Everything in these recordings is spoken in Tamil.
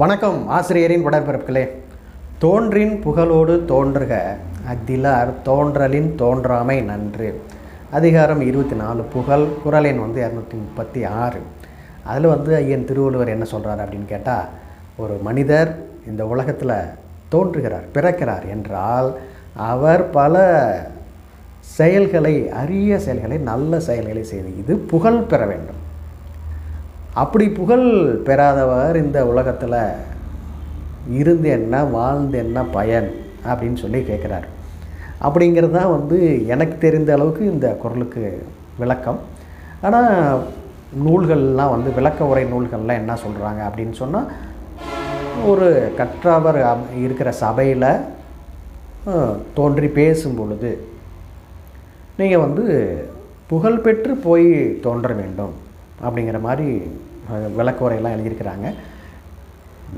வணக்கம் ஆசிரியரின் உடற்பிறப்புகளே தோன்றின் புகழோடு தோன்றுக அக்திலார் தோன்றலின் தோன்றாமை நன்று. அதிகாரம் இருபத்தி நாலு புகழ் குரலின் வந்து இரநூத்தி முப்பத்தி ஆறு. அதில் வந்து ஐயன் திருவள்ளுவர் என்ன சொல்கிறார் அப்படின்னு கேட்டால் ஒரு மனிதர் இந்த உலகத்தில் தோன்றுகிறார் பிறக்கிறார் என்றால் அவர் பல செயல்களை அரிய செயல்களை நல்ல செயல்களை செய்து இது புகழ் பெற வேண்டும். அப்படி புகழ் பெறாதவர் இந்த உலகத்தில் இருந்து என்ன வாழ்ந்து என்ன பயன் அப்படின்னு சொல்லி கேட்குறாரு. அப்படிங்கிறது தான் வந்து எனக்கு தெரிந்த அளவுக்கு இந்த குரலுக்கு விளக்கம். ஆனால் நூல்கள்லாம் வந்து விளக்க உரை நூல்கள்லாம் என்ன சொல்கிறாங்க அப்படின்னு சொன்னால் ஒரு கற்றவர் அம்- இருக்கிற சபையில் தோன்றி பேசும் பொழுது நீங்கள் வந்து புகழ்பெற்று போய் தோன்ற வேண்டும். அப்படிங்கிற மாதிரி விளக்குறையெல்லாம் எழுதியிருக்கிறாங்க.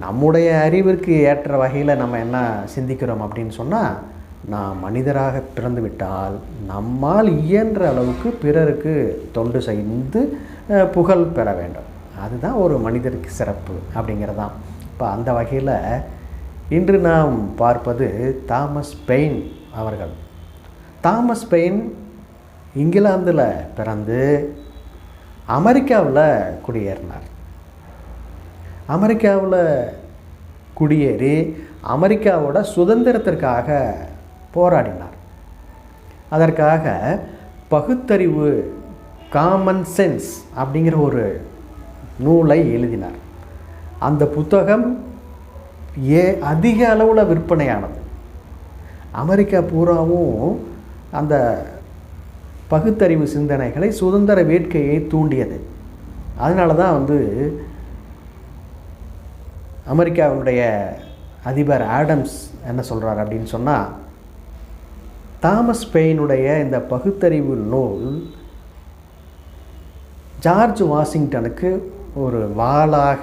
நம்முடைய அறிவிற்கு ஏற்ற வகையில் நம்ம என்ன சிந்திக்கிறோம் அப்படின்னு சொன்னால் நான் மனிதராக பிறந்து விட்டால் நம்மால் இயன்ற அளவுக்கு பிறருக்கு தொண்டு செய்து புகழ் பெற வேண்டும். அதுதான் ஒரு மனிதருக்கு சிறப்பு அப்படிங்கிறதான். இப்போ அந்த வகையில் இன்று நாம் பார்ப்பது தாமஸ் பெயின் அவர்கள். தாமஸ் பெயின் இங்கிலாந்தில் பிறந்து அமெரிக்காவில் குடியேறினார். அமெரிக்காவில் குடியேறி அமெரிக்காவோட சுதந்திரத்திற்காக போராடினார். அதற்காக பகுத்தறிவு காமன் சென்ஸ் அப்படிங்கிற ஒரு நூலை எழுதினார். அந்த புத்தகம் ஏ அதிக அளவில் விற்பனையானது. அமெரிக்கா பூராவும் அந்த பகுத்தறிவு சிந்தனைகளை சுதந்திர வேட்கையை தூண்டியது. அதனால தான் வந்து அமெரிக்காவினுடைய அதிபர் ஆடம்ஸ் என்ன சொல்கிறார் அப்படின்னு சொன்னால் தாமஸ் பெயினுடைய இந்த பகுத்தறிவு நூல் ஜார்ஜ் வாஷிங்டனுக்கு ஒரு வாளாக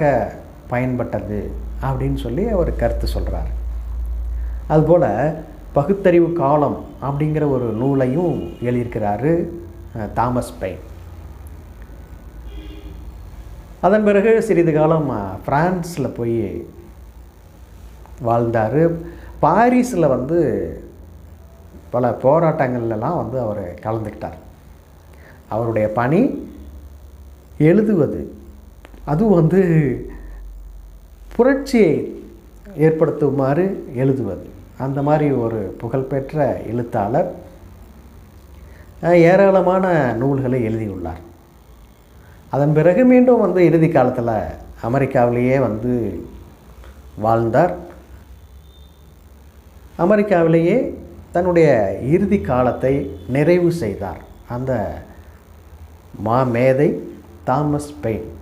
பயன்பட்டது அப்படின்னு சொல்லி அவர் கருத்து சொல்கிறார் அதுபோல் பகுத்தறிவு காலம் அப்படிங்கிற ஒரு நூலையும் எழுதியிருக்கிறாரு தாமஸ் பெயின். அதன் பிறகு சிறிது காலம் ஃப்ரான்ஸில் பிரான்ஸில் போய் வாழ்ந்தார். பாரிஸில் வந்து பல போராட்டங்கள்லாம் வந்து அவர் கலந்துக்கிட்டார். அவருடைய பணி எழுதுவது அதுவும் வந்து புரட்சியை ஏற்படுத்துமாறு எழுதுவது. அந்த மாதிரி ஒரு புகழ்பெற்ற எழுத்தாளர் ஏராளமான நூல்களை எழுதியுள்ளார். அதன் பிறகு மீண்டும் வந்து இறுதி காலத்தில் அமெரிக்காவிலேயே வந்து வாழ்ந்தார். அமெரிக்காவிலேயே தன்னுடைய இறுதி காலத்தை நிறைவு செய்தார். அந்த மாமேதை தாமஸ் பெயின்.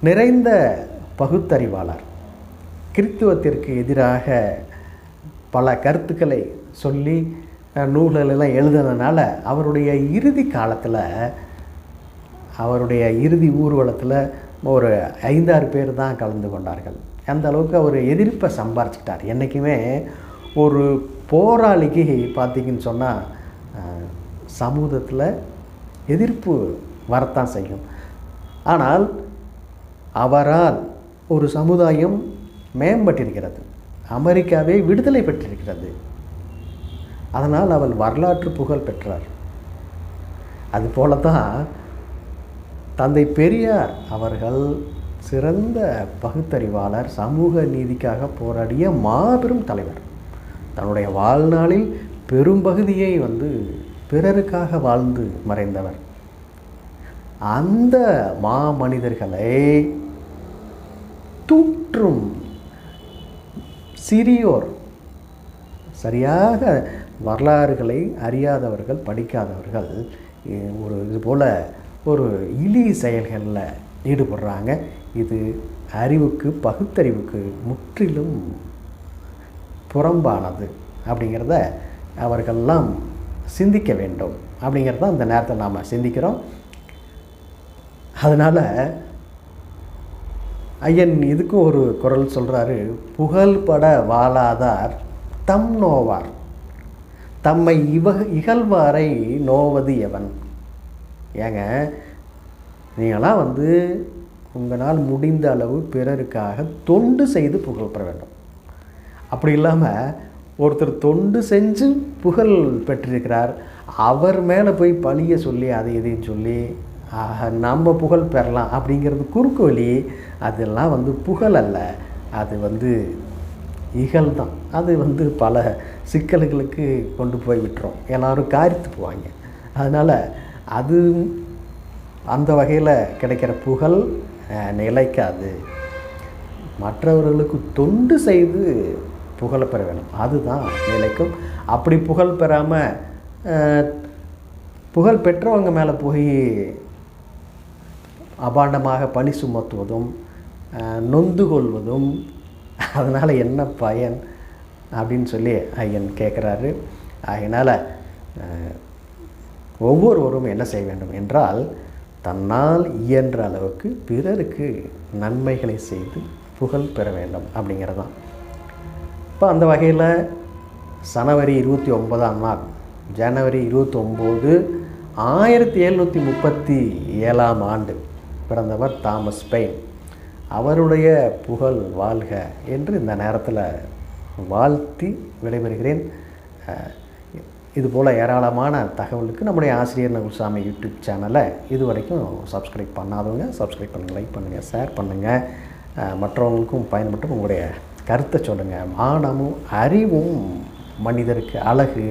நிறைந்த பகுத்தறிவாளர். கிறித்துவத்திற்கு எதிராக பல கருத்துக்களை சொல்லி நூல்களெல்லாம் எழுதுனதுனால அவருடைய இறுதி காலத்தில் அவருடைய இறுதி ஊர்வலத்தில் ஒரு ஐந்தாறு பேர் தான் கலந்து கொண்டார்கள். அந்த அளவுக்கு அவர் எதிர்ப்பை சம்பாரிச்சிட்டார். என்றைக்குமே ஒரு போராளிக்கு பார்த்தீங்கன்னு சொன்னால் சமூகத்தில் எதிர்ப்பு வரத்தான் செய்யும். ஆனால் அவரால் ஒரு சமுதாயம் மேம்பட்டிருக்கிறது. அமெரிக்காவே விடுதலை பெற்றிருக்கிறது. அதனால் அவள் வரலாற்று புகழ் பெற்றார். அதுபோல தான் தந்தை பெரியார் அவர்கள் சிறந்த பகுத்தறிவாளர் சமூக நீதிக்காக போராடிய மாபெரும் தலைவர். தன்னுடைய வாழ்நாளில் பெரும்பகுதியை வந்து பிறருக்காக வாழ்ந்து மறைந்தவர். அந்த மாமனிதர்களை தூற்றும் சிறியோர். சரியாக வரலாறுகளை அறியாதவர்கள் படிக்காதவர்கள் ஒரு இது போல் ஒரு இழி செயல்களில் ஈடுபடுறாங்க. இது அறிவுக்கு பகுத்தறிவுக்கு முற்றிலும் புறம்பானது அப்படிங்கிறத அவர்கள்லாம் சிந்திக்க வேண்டும் அப்படிங்கிறத அந்த நேரத்தில் நாம் சிந்திக்கிறோம். அதனால் ஐயன் இதுக்கும் ஒரு குரல் சொல்கிறாரு புகழ்பட வாழாதார் தம் நோவார். தம்மை இவ இகழ்வாரை நோவது எவன்? ஏங்க நீங்களாம் வந்து உங்களால் முடிந்த அளவு பிறருக்காக தொண்டு செய்து புகழ் பெற வேண்டும். அப்படி இல்லாமல் ஒருத்தர் தொண்டு செஞ்சு புகழ் பெற்றிருக்கிறார் அவர் மேலே போய் பழிய சொல்லி அதை இதையும் சொல்லி ஆக நம்ம புகழ் பெறலாம் அப்படிங்கிறது குறுக்கு வழி. அதெல்லாம் வந்து புகழ் அல்ல. அது வந்து இகழ் தான். அது வந்து பல சிக்கல்களுக்கு கொண்டு போய் விட்டுரும். எல்லோரும் காரித்து போவாங்க. அதனால் அது அந்த வகையில் கிடைக்கிற புகழ் நிலைக்காது. மற்றவர்களுக்கு தொண்டு செய்து புகழ பெற வேணும் அதுதான் நிலைக்கும். அப்படி புகழ் பெறாமல் புகழ் பெற்றவங்க மேலே போய் அபாண்டமாக பழி சுமத்துவதும் நொந்து கொள்வதும் அதனால் என்ன பயன் அப்படின்னு சொல்லி ஐயன் கேட்குறாரு அதனால் ஒவ்வொருவரும் என்ன செய்ய வேண்டும் என்றால் தன்னால் இயன்ற அளவுக்கு பிறருக்கு நன்மைகளை செய்து புகழ் பெற வேண்டும் அப்படிங்கிறது தான் இப்போ அந்த வகையில் சனவரி இருபத்தி ஒன்பதாம் நாள் ஜனவரி இருபத்தி ஒம்பது ஆயிரத்தி எழுநூற்றி முப்பத்தி ஏழாம் ஆண்டு பிறந்தவர் தாமஸ் பெயின். அவருடைய புகழ் வாழ்க என்று இந்த நேரத்தில் வாழ்த்தி விடைபெறுகிறேன். இதுபோல் ஏராளமான தகவலுக்கு நம்முடைய ஆசிரியர் நகுல்சாமி யூடியூப் சேனலை இது வரைக்கும் சப்ஸ்கிரைப் பண்ணாதவங்க சப்ஸ்கிரைப் பண்ணுங்கள் லைக் பண்ணுங்கள் ஷேர் பண்ணுங்கள் மற்றவங்களுக்கும் பயன்பட்டு உங்களுடைய கருத்தை சொல்லுங்கள் மானமும் அறிவும் மனிதருக்கு அழகு.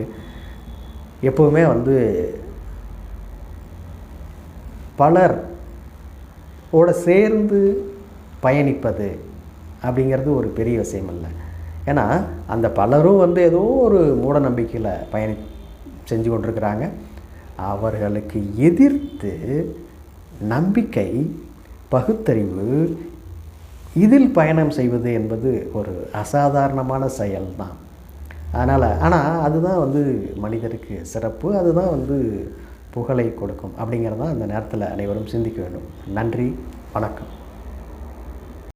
எப்போவுமே வந்து பலர் ஓட சேர்ந்து பயணிப்பது அப்படிங்கிறது ஒரு பெரிய விஷயம் இல்லை. ஏன்னா அந்த பலரும் வந்து ஏதோ ஒரு மூட நம்பிக்கையில் பயணி செஞ்சு கொண்டிருக்கிறாங்க. அவர்களுக்கு எதிர்த்து நம்பிக்கை பகுத்தறிவு இதில் பயணம் செய்வது என்பது ஒரு அசாதாரணமான செயல்தான். அதனால் ஆனால் அதுதான் வந்து மனிதருக்கு சிறப்பு. அதுதான் வந்து புகழை கொடுக்கும். அப்படிங்கிறதான் அந்த நேரத்தில் அனைவரும் சிந்திக்க வேண்டும். நன்றி வணக்கம்.